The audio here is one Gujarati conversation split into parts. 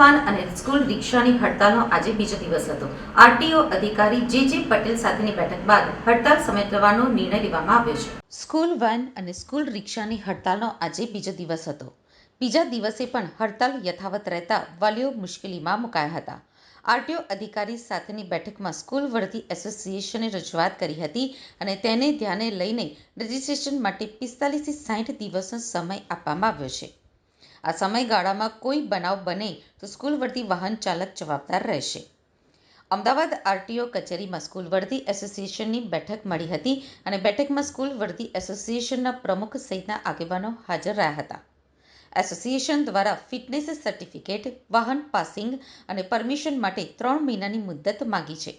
સ્કૂલ રિક્ષાની હડતાલનો આજે બીજો દિવસ હતો. આરટીઓ અધિકારી જે જે પટેલ સાથેની બેઠક બાદ હડતાલ સમેટવાનો નિર્ણય લેવામાં આવ્યો છે. સ્કૂલ વાન અને સ્કૂલ રિક્ષાની હડતાલનો આજે બીજો દિવસ હતો. બીજા દિવસે પણ હડતાલ યથાવત રહેતા વાલીઓ મુશ્કેલીમાં મુકાયા હતા. આરટીઓ અધિકારી સાથેની બેઠકમાં સ્કૂલ વર્ધી એસોસિએશને રજૂઆત કરી હતી અને તેને ધ્યાને લઈને રજિસ્ટ્રેશન માટે પિસ્તાલીસથી સાઠ દિવસનો સમય આપવામાં આવ્યો છે. આ સમયગાળામાં કોઈ બનાવ બને તો સ્કૂલ વર્ધી વાહન ચાલક જવાબદાર રહેશે. અમદાવાદ આરટીઓ કચેરીમાં સ્કૂલ વર્ધી એસોસિએશનની બેઠક મળી હતી અને બેઠકમાં સ્કૂલ વર્ધી એસોસિએશનના પ્રમુખ સહિતના આગેવાનો હાજર રહ્યા હતા. એસોસિએશન દ્વારા ફિટનેસ સર્ટિફિકેટ, વાહન પાસિંગ અને પરમિશન માટે ત્રણ મહિનાની મુદત માંગી છે.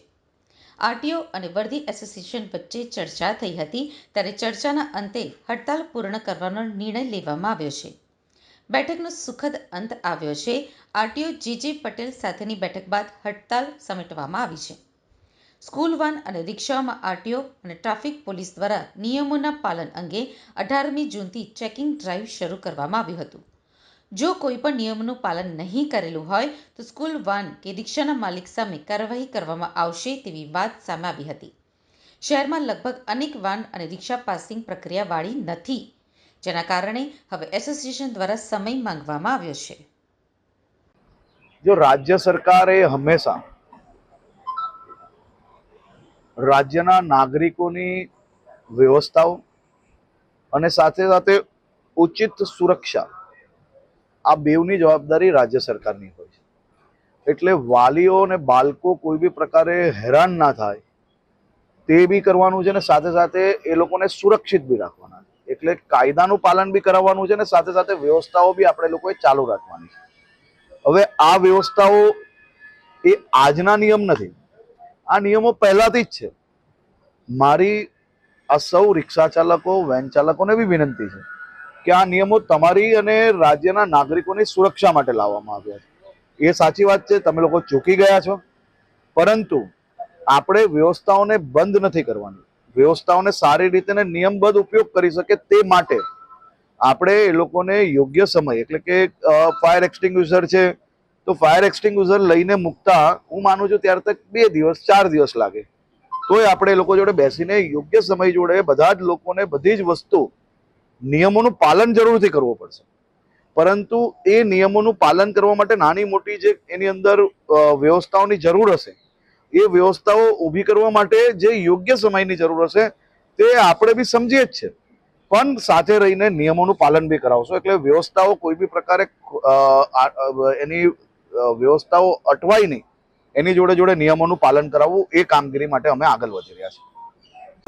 આરટીઓ અને વર્ધી એસોસિએશન વચ્ચે ચર્ચા થઈ હતી ત્યારે ચર્ચાના અંતે હડતાલ પૂર્ણ કરવાનો નિર્ણય લેવામાં આવ્યો છે. બેઠકનો સુખદ અંત આવ્યો છે. આરટીઓ જે જે પટેલ સાથેની બેઠક બાદ હડતાલ સમેટવામાં આવી છે. સ્કૂલ વાન અને રિક્ષાઓમાં આરટીઓ અને ટ્રાફિક પોલીસ દ્વારા નિયમોના પાલન અંગે અઢારમી જૂનથી ચેકિંગ ડ્રાઈવ શરૂ કરવામાં આવ્યું હતું. જો કોઈ પણ નિયમોનું પાલન નહીં કરેલું હોય, તો સ્કૂલ વાન કે રિક્ષાના માલિક સામે કાર્યવાહી કરવામાં આવશે તેવી વાત સામે આવી હતી. શહેરમાં લગભગ અનેક વાન અને રિક્ષા પાસિંગ પ્રક્રિયાવાળી નથી. જેના કારણે હવે એસોસિએશન દ્વારા સમય માંગવામાં આવ્યો છે. જો રાજ્ય સરકારે હંમેશા રાજ્યના નાગરિકોની વ્યવસ્થાઓ અને સાથે સાથે ઉચિત સુરક્ષા આ બેવની જવાબદારી રાજ્ય સરકારની હોય છે. એટલે વાલીઓ અને બાળકો કોઈ બી પ્રકારે હેરાન ના થાય તે બી કરવાનું છે અને સાથે સાથે એ લોકોને સુરક્ષિત બી રાખવાના છે. એટલે કાયદાનું પાલન બી કરાવવાનું છે અને સાથે સાથે વ્યવસ્થાઓ બી આપણે લોકોએ ચાલુ રાખવાની છે. હવે આ વ્યવસ્થાઓ એ આજના નિયમ નથી. આ નિયમો પહેલાથી જ છે. મારી આ સૌ રિક્ષા ચાલકો, વેન ચાલકોને બી વિનંતી છે કે આ નિયમો તમારી અને રાજ્યના નાગરિકોની સુરક્ષા માટે લાવવામાં આવ્યા છે. એ સાચી વાત છે, તમે લોકો ચૂકી ગયા છો. પરંતુ આપણે વ્યવસ્થાઓને બંધ નથી કરવાની. વ્યવસ્થાઓને સારી રીતે અને નિયમબદ્ધ ઉપયોગ કરી શકે તે માટે આપણે એ લોકોને યોગ્ય સમય, એટલે કે ફાયર એક્સટિંગ્યુઝર છે, તો ફાયર એક્સટિંગ્યુઝર લઈને મૂકતા હું માનું છું ત્યાર તક બે દિવસ, ચાર દિવસ લાગે. તોય આપણે એ લોકો જોડે બેસીને યોગ્ય સમય જોડે બધા જ લોકોને બધી જ વસ્તુ નિયમોનું પાલન જરૂરથી કરવું પડશે. પરંતુ એ નિયમોનું પાલન કરવા માટે નાની મોટી જે એની અંદર વ્યવસ્થાઓની જરૂર હશે એ વ્યવસ્થાઓ ઊભી કરવા માટે જે યોગ્ય સમયની જરૂર હશે, તે આપણે બી સમજીએ જ છે. પણ સાથે રહીને નિયમોનું પાલન બી કરાવશો. એટલે વ્યવસ્થાઓ કોઈ બી પ્રકારે એની વ્યવસ્થાઓ અટવાય નહીં. એની જોડે જોડે નિયમોનું પાલન કરાવવું એ કામગીરી માટે અમે આગળ વધી રહ્યા છીએ.